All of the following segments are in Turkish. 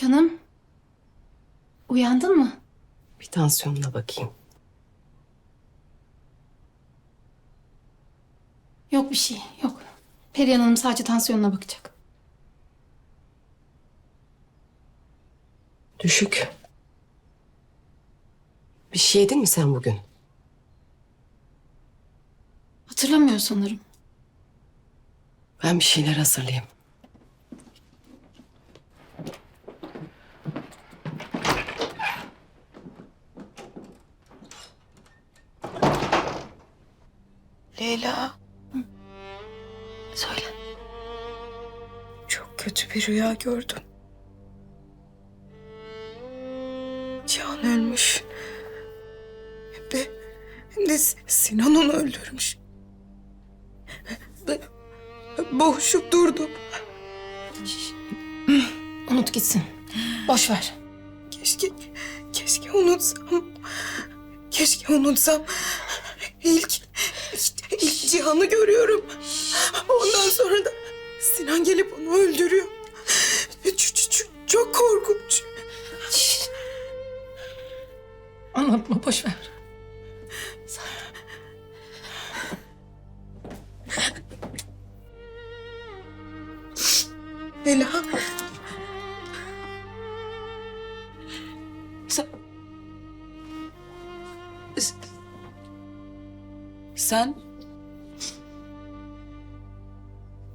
Canım. Uyandın mı? Bir tansiyonuna bakayım. Yok bir şey, yok. Perihan Hanım sadece tansiyonuna bakacak. Düşük. Bir şey yedin mi sen bugün? Hatırlamıyor sanırım. Ben bir şeyler hazırlayayım. Leyla. Söyle. Çok kötü bir rüya gördüm. Cihan ölmüş. Hem de, hem de Sinan onu öldürmüş. Ben boğuşup durdum. Unut gitsin. Boş ver. Keşke, keşke unutsam. Keşke unutsam. İlk, Cihan'ı görüyorum. Ondan sonra da Sinan gelip onu öldürüyor. Çok, çok, çok korkunç. Anlatma, boş ver. Ela. Sen... Sen...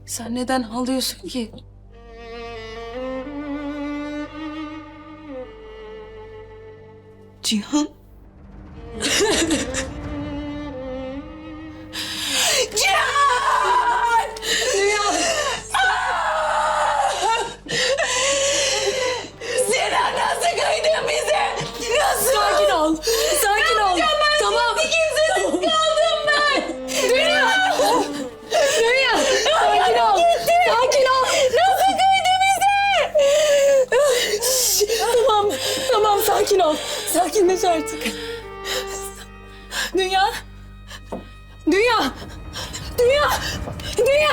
Sen neden ağlıyorsun ki? Cihan. Ol. Sakinleş artık. Dünya. Dünya. Dünya. Dünya.